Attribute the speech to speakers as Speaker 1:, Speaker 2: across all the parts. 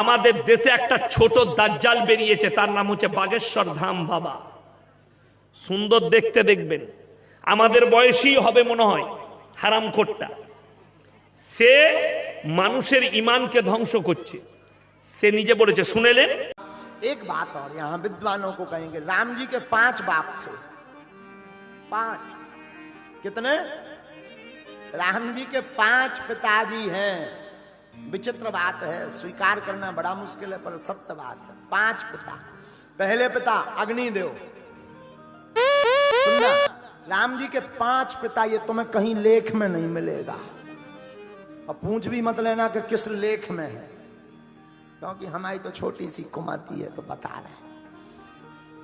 Speaker 1: আমাদের দেশে একটা ছোট দাজ্জাল বেরিয়েছে তার নাম হচ্ছে বাগেশ্বর ধাম বাবা সুন্দর দেখতে দেখবেন আমাদের বয়সী হবে মনে হয় হারাম খোট্টা সে মানুষের ইমানকে ধ্বংস করছে সে নিজে বলেছে শুনেলেন
Speaker 2: एक बात और यहाँ विद्वानों को कहेंगे राम जी के पांच बाप थे पांच कितने राम जी के पांच पिताजी हैं विचित्र बात है स्वीकार करना बड़ा मुश्किल है पर सत्य बात है। पाँच पिता। पहले पिता अग्निदेव। सुनना राम जी के पाँच पिता ये तुम्हें कहीं लेख में नहीं मिलेगा। और पूछ भी मत लेना कि किस लेख में है। क्योंकि हमारी तो छोटी सी कुमाती है तो बता रहे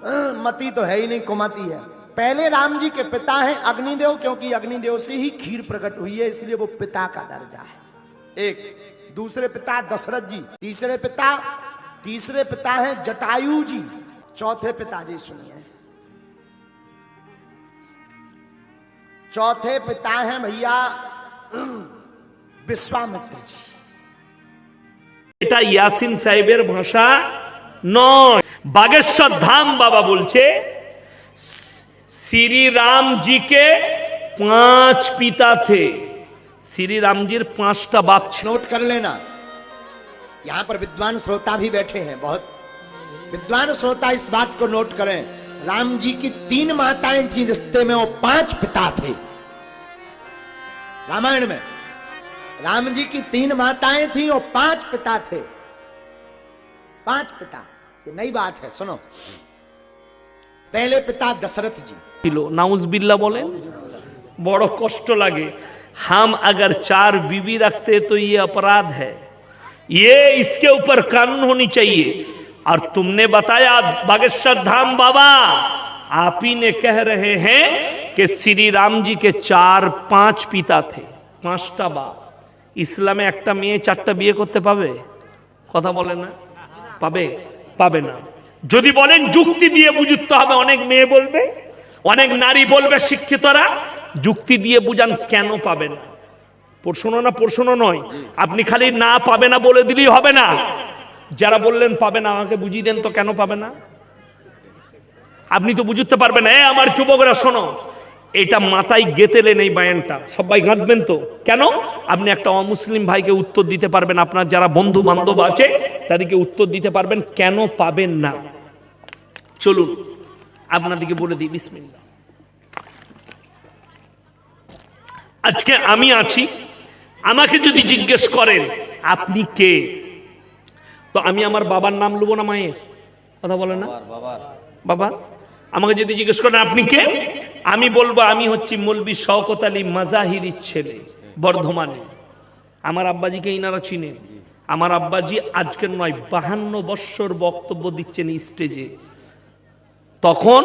Speaker 2: अं, मती तो है ही नहीं कुमाती है। पहले राम जी के पिता हैं अग्निदेव क्योंकि अग्निदेव से ही खीर प्रकट हुई है इसलिए वो पिता का दर्जा है। एक दूसरे पिता दशरथ जी तीसरे पिता तीसरे पिता हैं जटायु जी चौथे पिताजी सुनिए चौथे पिता हैं भैया अं, विश्वामित्र जी
Speaker 1: এটা ইয়াসিন সাহেবের ভাষা নয় বাগেশ্বর ধাম বাবা বলছে শ্রী রাম जी के पांच पिता थे श्री राम जी पांचटा बाप
Speaker 2: नोट कर लेना। यहाँ पर विद्वान श्रोता भी बैठे हैं बहुत। विद्वान श्रोता इस बात को नोट करें। राम जी की तीन माताएँ जी रिश्ते में वो पाँच पिता थे। रामायण में राम जी की तीन माताएँ थी और पाँच पिता थे। पाँच पिता। ये नई बात है सुनो। पहले पिता दशरथ जी।
Speaker 1: नाउस बिल्ला बोले बड़ो कष्ट लगे। हम अगर चार बीवी रखते तो ये अपराध है ये इसके ऊपर कानून होनी चाहिए और तुमने बताया बागेश्वर धाम बाबा आप ही ने कह रहे हैं कि श्री राम जी के चार पांच पिता थे পাঁচটা বাপ ইসলামে একটা মেয়ে চারটা বিয়ে করতে পাবে কথা বলে না পাবে পাবে না যদি বলেন যুক্তি দিয়ে বুঝতে হবে অনেক মেয়ে বলবে অনেক নারী বলবে শিক্ষিতরা যুক্তি দিয়ে বুঝান কেন পাবে না প্রশ্ন না, প্রশ্ন নয়। আপনি খালি না পাবে না বলে দিলেই হবে না। যারা বললেন পাবে না, আমাকে বুঝিয়ে দেন তো কেন পাবে না? আপনি তো বুঝতে পারবেন, এ আমার যুবকরা, শোনো, এটা মাথায় গেতেলেন এই বায়ানটা। সবাই গাঁথবেন তো। কেন? আপনি একটা অমুসলিম ভাইকে উত্তর দিতে পারবেন। আপনার যারা বন্ধু বান্ধব আছে, তাদেরকে উত্তর দিতে পারবেন কেন পাবেন না? চলুন, আপনাদেরকে বলে দিই বিসমিল্লা আজকে আমি আছি। আমাকে যদি জিজ্ঞেস করেন, আপনি কে? তো আমি আমার বাবার নাম নেব না মায়ের? কথা বলে না? বাবা, আমাকে যদি জিজ্ঞেস করেন, আপনি কে? আমি বলব, আমি হচ্ছি মৌলবি শওকত আলী মাজাহিরির ছেলে, বর্ধমানে। আমার আব্বাজিকে ইনারা চিনে আমার আব্বাজি আজকের নয়, বাহান্ন বৎসর বক্তব্য দিচ্ছেন স্টেজে তখন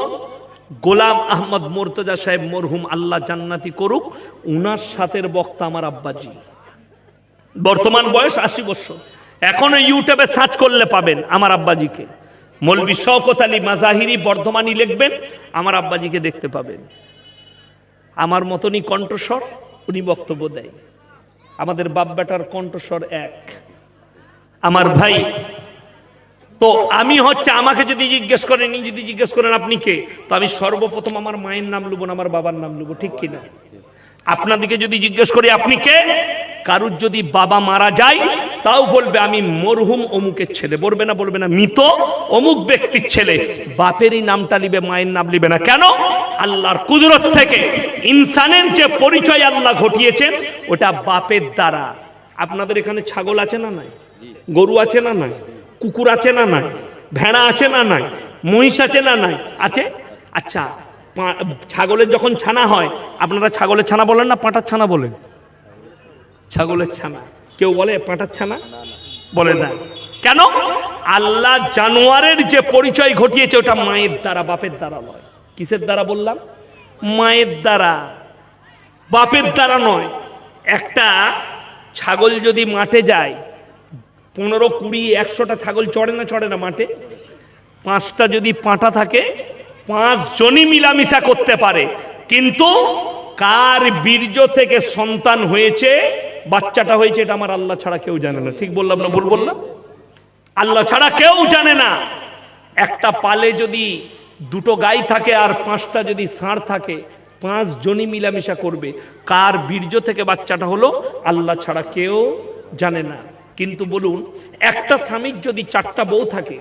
Speaker 1: গোলাম আহমদ মোর্তজা সাহেব মরহুম আল্লাহ জান্নাতি করুক, উনার সাথের বক্তা আমার আব্বাজি। বর্তমান বয়স আশি বছর। এখনও ইউটিউবে সার্চ করলে পাবেন আমার আব্বাজিকে। মৌলবি শওকত আলী মাজাহিরি বর্ধমানি লিখবেন, আমার আব্বাজিকে দেখতে পাবেন। আমার মতনই কণ্ঠস্বর উনি বক্তব্য দেয়। আমাদের বাপ বেটার কণ্ঠস্বর এক। আমার ভাই তো আমি হচ্ছে আমাকে যদি জিজ্ঞেস করেন যদি জিজ্ঞেস করেন আপনি কে? তো আমি সর্বপ্রথম আমার মায়ের নাম লুবো না, আমার বাবার নাম লুবো, ঠিক কিনা? আপনাদেরকে যদি জিজ্ঞেস করি, আপনি কে? কারুর যদি বাবা মারা যায়, তাও বলবে, আমি মরহুম অমুকের ছেলে। বলবে না বলবে না, মৃত অমুক ব্যক্তির ছেলে। বাপেরই নামটা লিবে, মায়ের নাম লিবে না। কেন? আল্লাহর কুদরত থেকে ইনসানের যে পরিচয় আল্লাহ ঘটিয়েছেন, ওটা বাপের দ্বারা। আপনাদের এখানে ছাগল আছে না নাই? গরু আছে না নাই? কুকুর আছে না নাই? ভেড়া আছে না নাই? মহিষ আছে না নাই? আছে? আচ্ছা ছাগলের যখন ছানা হয়, আপনারা ছাগলের ছানা বলেন না, পাঁটার ছানা বলেন? ছাগলের ছানা। কেউ বলে পাঁটার ছানা? বলে না। কেন? আল্লাহ জানোয়ারের যে পরিচয় ঘটিয়েছে, ওটা মায়ের দ্বারা, বাপের দ্বারা নয়। কিসের দ্বারা বললাম? মায়ের দ্বারা। বাপের দ্বারা নয়। একটা ছাগল যদি মাঠে যায় পনেরো, কুড়ি, একশোটা ছাগল চড়ে না চড়ে না মাঠে? পাঁচটা যদি পাঁটা থাকে, পাঁচজনই মিলামিশা করতে পারে। কিন্তু কার বীর্য থেকে সন্তান হয়েছে, বাচ্চাটা হয়েছে, এটা আমার আল্লাহ ছাড়া কেউ জানে না। ঠিক বললাম না ভুল বললাম? আল্লাহ ছাড়া কেউ জানে না। একটা পালে যদি দুটো গাই থাকে আর পাঁচটা যদি ষাঁড় থাকে পাঁচ জনই মিলামিশা করবে। কার বীর্য থেকে বাচ্চাটা হলো, আল্লাহ ছাড়া কেউ জানে না। কিন্তু বলুন, একটা স্বামীর যদি চারটা বউ থাকে,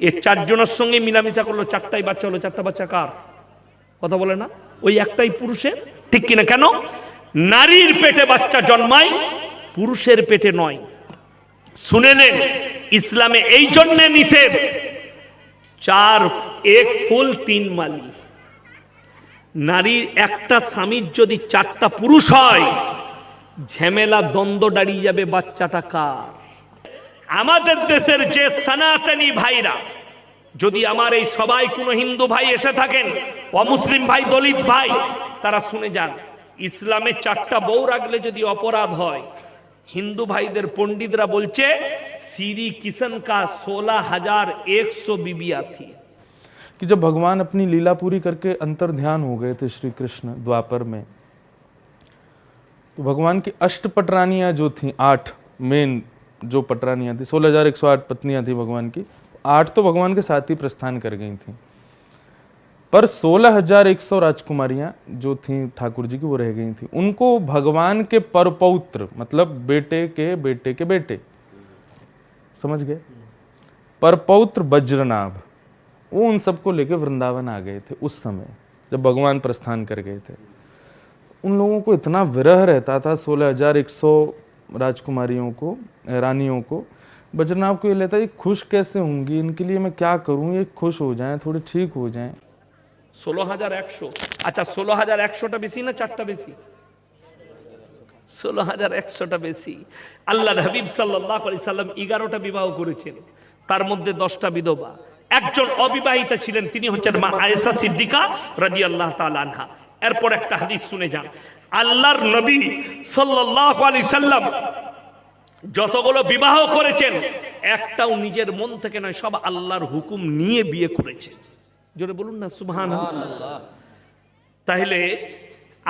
Speaker 1: এ চারজনের সঙ্গে মিলামিশা করল, চারটাই বাচ্চা হলো, চারটা বাচ্চা কার? কথা বলে না? ওই একটাই পুরুষের? ঠিক কিনা কেন? নারীর পেটে বাচ্চা জন্মায়, পুরুষের পেটে নয়। শুনে নেন, ইসলামে এই জন্যে নিষেধ, চার, এক ফুল, তিন মালি। নারীর একটা স্বামীর যদি চারটা পুরুষ হয় ঝেমেলা দ্বন্দ্ব দাঁড়িয়ে যাবে বাচ্চাটা কার আমাদের দেশের যে সনাতনী ভাইরা যদি আমার এই সবাই কোনো হিন্দু ভাই এসে থাকেন অমুসলিম ভাই দলিত ভাই তারা শুনে যান ইসলামে চারটা বউ রাখলে যদি অপরাধ হয় হিন্দু ভাইদের পণ্ডিতরা বলছে শ্রী কিষণ কা सोलह हजार एक सौ बीबिया थी
Speaker 3: कि जब भगवान अपनी लीला पूरी करके अंतर ध्यान हो गए थे श्री कृष्ण द्वापर में तो भगवान की अष्ट पटरानियाँ जो थी, आठ मेन जो पटरानियाँ थी, सोलह हज़ार एक सौ आठ पत्नियाँ थी भगवान की, आठ तो भगवान के साथ ही प्रस्थान कर गई थी। पर सोलह हज़ार एक सौ राजकुमारियाँ जो थी ठाकुर जी की, वो रह गई थी। उनको भगवान के परपौत्र मतलब बेटे के बेटे के बेटे, समझ गए? परपौत्र वज्रनाभ वो उन सबको लेके वृंदावन आ गए थे उस समय, जब भगवान प्रस्थान कर गए थे। उन लोगों को इतना विरह रहता था सोलह हजार एक सौ राजकुमारियों को रानियों को वज्रनाभ को ये लेता ये खुश कैसे होंगी इनके लिए मैं क्या करूं ये खुश हो जाएं थोड़े ठीक हो जाएं
Speaker 1: ষোলো হাজার একশো আচ্ছা ষোলো হাজার একশোটা বেশি না চারটা বেশি ষোলো হাজার একশোটা বেশি আল্লাহ হাবিব সাল্লাহ আলি সাল্লাম এগারোটা বিবাহ করেছেন তার মধ্যে দশটা বিধবা একজন অবিবাহিতা ছিলেন তিনি হচ্ছেন মা আয়েশা সিদ্দিকা রাজি আল্লাহ আনহা এরপর একটা হাদিস শুনে যান। আল্লাহর নবী সাল্লাহ আলি সাল্লাম যতগুলো বিবাহ করেছেন, একটাও নিজের মন থেকে নয়, সব আল্লাহর হুকুম নিয়ে বিয়ে করেছে। জোরে বলুন না সুবহান তাহলে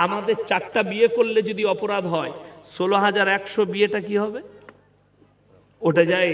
Speaker 1: আমাদের চারটা বিয়ে করলে যদি অপরাধ হয়, ষোলো হাজার একশো বিয়েটা কি হবে? ওটা যায়